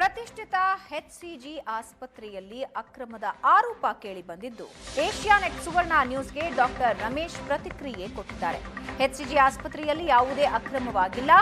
ಪ್ರತಿಷ್ಠಿತ ಎಚ್ಸಿಜಿ ಆಸ್ಪತ್ರೆಯಲ್ಲಿ ಅಕ್ರಮದ ಆರೋಪ ಕೇಳಿ ಬಂದಿದ್ದು. ಏಷ್ಯಾನೆಟ್ ಸುವರ್ಣ ನ್ಯೂಸ್ಗೆ ಡಾಕ್ಟರ್ ರಮೇಶ್ ಪ್ರತಿಕ್ರಿಯೆ ಕೊಟ್ಟಿದ್ದಾರೆ. ಎಚ್ಸಿಜಿ ಆಸ್ಪತ್ರೆಯಲ್ಲಿ ಯಾವುದೇ ಅಕ್ರಮವಾಗಿಲ್ಲ.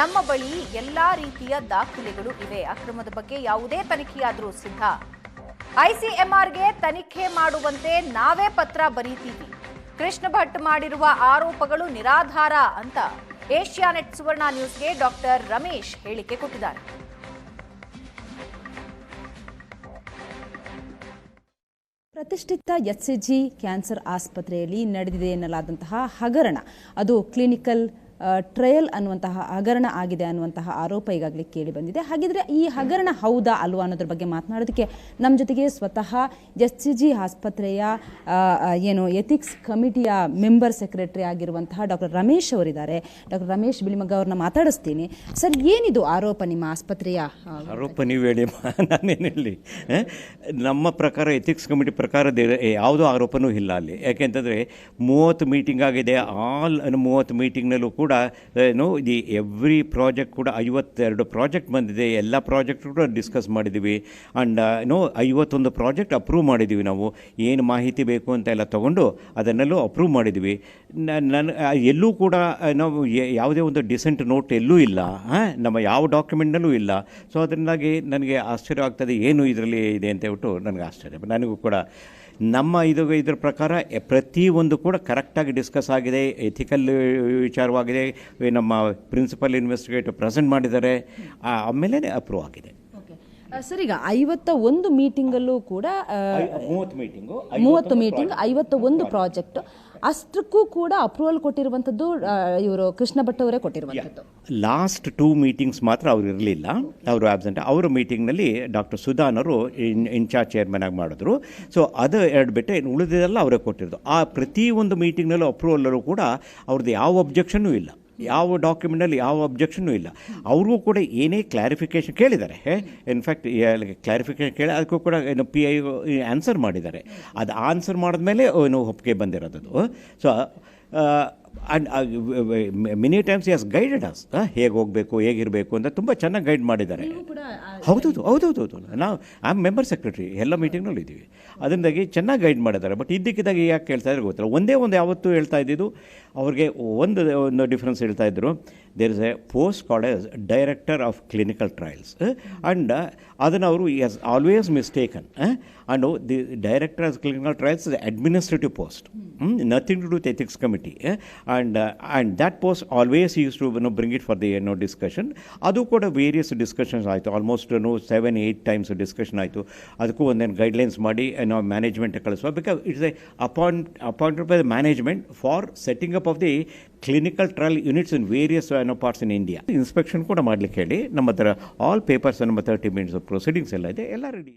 ನಮ್ಮ ಬಳಿ ಎಲ್ಲಾ ರೀತಿಯ ದಾಖಲೆಗಳು ಇವೆ. ಅಕ್ರಮದ ಬಗ್ಗೆ ಯಾವುದೇ ತನಿಖೆಯಾದರೂ ಸಿದ್ಧ. ಐಸಿಎಂಆರ್ಗೆ ತನಿಖೆ ಮಾಡುವಂತೆ ನಾವೇ ಪತ್ರ ಬರೀತೀವಿ. ಕೃಷ್ಣ ಭಟ್ ಮಾಡಿರುವ ಆರೋಪಗಳು ನಿರಾಧಾರ ಅಂತ ಏಷ್ಯಾನೆಟ್ ಸುವರ್ಣ ನ್ಯೂಸ್ಗೆ ಡಾಕ್ಟರ್ ರಮೇಶ್ ಹೇಳಿಕೆ ಕೊಟ್ಟಿದ್ದಾರೆ. ಪ್ರತಿಷ್ಠಿತ ಎಚ್ಸಿಜಿ ಕ್ಯಾನ್ಸರ್ ಆಸ್ಪತ್ರೆಯಲ್ಲಿ ನಡೆದಿದೆ ಎನ್ನಲಾದಂತಹ ಹಗರಣ. ಅದು ಕ್ಲಿನಿಕಲ್ ಟ್ರಯಲ್ ಅನ್ನುವಂತಹ ಹಗರಣ ಆಗಿದೆ ಅನ್ನುವಂತಹ ಆರೋಪ ಈಗಾಗಲೇ ಕೇಳಿ ಬಂದಿದೆ. ಹಾಗಿದ್ರೆ ಈ ಹಗರಣ ಹೌದಾ ಅಲ್ವಾ ಅನ್ನೋದ್ರ ಬಗ್ಗೆ ಮಾತನಾಡೋದಕ್ಕೆ ನಮ್ಮ ಜೊತೆಗೆ ಸ್ವತಃ ಎಸ್ ಸಿ ಜಿ ಆಸ್ಪತ್ರೆಯ ಏನು ಎಥಿಕ್ಸ್ ಕಮಿಟಿಯ ಮೆಂಬರ್ ಸೆಕ್ರೆಟರಿ ಆಗಿರುವಂತಹ ಡಾಕ್ಟರ್ ರಮೇಶ್ ಅವರಿದ್ದಾರೆ. ಡಾಕ್ಟರ್ ರಮೇಶ್ ಬಿಳಿಮಗ್ಗ ಅವ್ರನ್ನ ಮಾತಾಡಿಸ್ತೀನಿ. ಸರ್, ಏನಿದು ಆರೋಪ ನಿಮ್ಮ ಆಸ್ಪತ್ರೆಯ ಆರೋಪ ನೀವು ಹೇಳಿ ಹೇಳಿ? ನಮ್ಮ ಪ್ರಕಾರ ಎಥಿಕ್ಸ್ ಕಮಿಟಿ ಪ್ರಕಾರ ಯಾವುದೋ ಆರೋಪನೂ ಇಲ್ಲ ಅಲ್ಲಿ. ಯಾಕೆಂತಂದರೆ ಮೂವತ್ತು ಮೀಟಿಂಗ್ ಆಗಿದೆ ಆಲ್ ಮೂವತ್ತು ಮೀಟಿಂಗ್ನಲ್ಲೂ ಕೂಡ ಏನು ದಿ ಎವ್ರಿ ಪ್ರಾಜೆಕ್ಟ್ ಕೂಡ ಐವತ್ತೆರಡು ಪ್ರಾಜೆಕ್ಟ್ ಬಂದಿದೆ. ಎಲ್ಲ ಪ್ರಾಜೆಕ್ಟ್ ಕೂಡ ಡಿಸ್ಕಸ್ ಮಾಡಿದ್ದೀವಿ ಆ್ಯಂಡ್ ಏನೋ ಐವತ್ತೊಂದು ಪ್ರಾಜೆಕ್ಟ್ ಅಪ್ರೂವ್ ಮಾಡಿದ್ದೀವಿ ನಾವು. ಏನು ಮಾಹಿತಿ ಬೇಕು ಅಂತ ಎಲ್ಲ ತೊಗೊಂಡು ಅದನ್ನೆಲ್ಲೂ ಅಪ್ರೂವ್ ಮಾಡಿದ್ದೀವಿ ನನ್ನ ಎಲ್ಲೂ ಕೂಡ ನಾವು ಯಾವುದೇ ಒಂದು ಡಿಸೆಂಟ್ ನೋಟ್ ಎಲ್ಲೂ ಇಲ್ಲ. ಹಾಂ, ನಮ್ಮ ಯಾವ ಡಾಕ್ಯುಮೆಂಟ್ನಲ್ಲೂ ಇಲ್ಲ. ಸೊ ಅದರಿಂದಾಗಿ ನನಗೆ ಆಶ್ಚರ್ಯ ಆಗ್ತದೆ, ಏನು ಇದರಲ್ಲಿ ಇದೆ ಅಂತ ಹೇಳ್ಬಿಟ್ಟು ನನಗೆ ಆಶ್ಚರ್ಯ. ನನಗೂ ಕೂಡ ನಮ್ಮ ಇದು ಇದರ ಪ್ರಕಾರ ಪ್ರತಿಯೊಂದು ಕೂಡ ಕರೆಕ್ಟಾಗಿ ಡಿಸ್ಕಸ್ ಆಗಿದೆ ಎಥಿಕಲ್ ವಿಚಾರವಾಗಿದೆ ನಮ್ಮ ಪ್ರಿನ್ಸಿಪಲ್ ಇನ್ವೆಸ್ಟಿಗೇಟರ್ ಪ್ರೆಸೆಂಟ್ ಮಾಡಿದ್ದಾರೆ ಆಮೇಲೆ ಅಪ್ರೂವ್ ಆಗಿದೆ. ಸರ್ ಈಗ ಐವತ್ತ ಒಂದು ಮೀಟಿಂಗಲ್ಲೂ ಕೂಡ ಮೂವತ್ತು ಮೀಟಿಂಗು ಐವತ್ತ ಒಂದು ಪ್ರಾಜೆಕ್ಟ್ ಅಷ್ಟಕ್ಕೂ ಕೂಡ ಅಪ್ರೂವಲ್ ಕೊಟ್ಟಿರುವಂತದ್ದು ಇವರು ಕೃಷ್ಣ ಭಟ್ ಅವರೇ ಕೊಟ್ಟಿರುವಂತದ್ದು ಲಾಸ್ಟ್ ಟೂ ಮೀಟಿಂಗ್ಸ್ ಮಾತ್ರ ಅವ್ರು ಇರಲಿಲ್ಲ. ಅವರು ಆಬ್ಸೆಂಟ್ ಅವರ ಮೀಟಿಂಗ್ನಲ್ಲಿ ಡಾಕ್ಟರ್ ಸುಧಾನ್ ಅವರು ಇನ್ ಇನ್ಚಾರ್ಜ್ ಚೇರ್ಮನ್ ಆಗಿ ಮಾಡಿದ್ರು. ಸೊ ಅದು ಎರಡು ಬಿಟ್ಟೆ ಇನ್ನು ಉಳಿದಿದ್ದೆಲ್ಲ ಅವರೇ ಕೊಟ್ಟಿರೋದು. ಆ ಪ್ರತಿಯೊಂದು ಮೀಟಿಂಗ್ನಲ್ಲೂ ಅಪ್ರೂವಲ್ ಕೂಡ ಅವ್ರದ್ದು ಯಾವ ಅಬ್ಜೆಕ್ಷನೂ ಇಲ್ಲ. ಯಾವ ಡಾಕ್ಯುಮೆಂಟಲ್ಲಿ ಯಾವ ಅಬ್ಜೆಕ್ಷನೂ ಇಲ್ಲ. ಅವ್ರಿಗೂ ಕೂಡ ಏನೇ ಕ್ಲಾರಿಫಿಕೇಷನ್ ಕೇಳಿದ್ದಾರೆ ಇನ್ಫ್ಯಾಕ್ಟ್ ಕ್ಲಾರಿಫಿಕೇಷನ್ ಕೇಳಿ, ಅದಕ್ಕೂ ಕೂಡ ಏನು ಪಿ ಐ ಆನ್ಸರ್ ಮಾಡಿದ್ದಾರೆ. ಅದು ಆನ್ಸರ್ ಮಾಡಿದ್ಮೇಲೆ ಏನು ಒಪ್ಪಿಗೆ ಬಂದಿರೋದು so and many times as guided us ಹೇಗೆ ಹೋಗಬೇಕು ಹೇಗಿರಬೇಕು ಅಂತ ತುಂಬ ಚೆನ್ನಾಗಿ ಗೈಡ್ ಮಾಡಿದ್ದಾರೆ. ಹೌದೌದು ಹೌದೌದು ಹೌದು ನಾವು ಐ ಆಮ್ ಮೆಂಬರ್ ಸೆಕ್ರೆಟರಿ ಎಲ್ಲ ಮೀಟಿಂಗ್ನಲ್ಲೂ ಇದ್ದೀವಿ. ಅದರಿಂದಾಗಿ ಚೆನ್ನಾಗಿ ಗೈಡ್ ಮಾಡಿದ್ದಾರೆ. ಬಟ್ ಇದ್ದಕ್ಕಿದ್ದಾಗ ಯಾಕೆ ಕೇಳ್ತಾ ಇದ್ರೆ ಗೊತ್ತಿಲ್ಲ. ಒಂದೇ ಒಂದು ಯಾವತ್ತೂ ಹೇಳ್ತಾ ಇದ್ದಿದ್ದು ಅವ್ರಿಗೆ ಒಂದು ಒಂದು ಡಿಫ್ರೆನ್ಸ್ ಹೇಳ್ತಾ ಇದ್ದರು there is a post called as director of clinical trials and ಅದನ್ನು ಅವರು as always mistaken and the director of clinical trials is administrative post nothing to do with ethics committee and and that post always use to no bring it for the no discussion ಅದು ಕೂಡ various discussions ಆಯಿತು. Almost no seven eight times discussion ಆಯಿತು. ಅದಕ್ಕೂ ಒಂದೇನು guidelines ಮಾಡಿ ನಾವು management ಕಳಿಸುವ. Because it's a appoint appointed by the management for setting up of the clinical trial units in various ಏನೋ ಪಾರ್ಟ್ಸ್ ಇನ್ ಇಂಡಿಯಾ ಇನ್ಸ್ಪೆಕ್ಷನ್ ಕೂಡ ಮಾಡಲಿಕ್ಕೆ ಹೇಳಿ, ನಮ್ಮ ಹತ್ರ ಆಲ್ ಪೇಪರ್ಸ್ ನಮ್ಮ ತರ್ಟಿ ಮಿನಿಟ್ಸ್ ಪ್ರೊಸೀಡಿಂಗ್ಸ್ ಎಲ್ಲ ಇದೆ. ಎಲ್ಲ ರೆಡಿ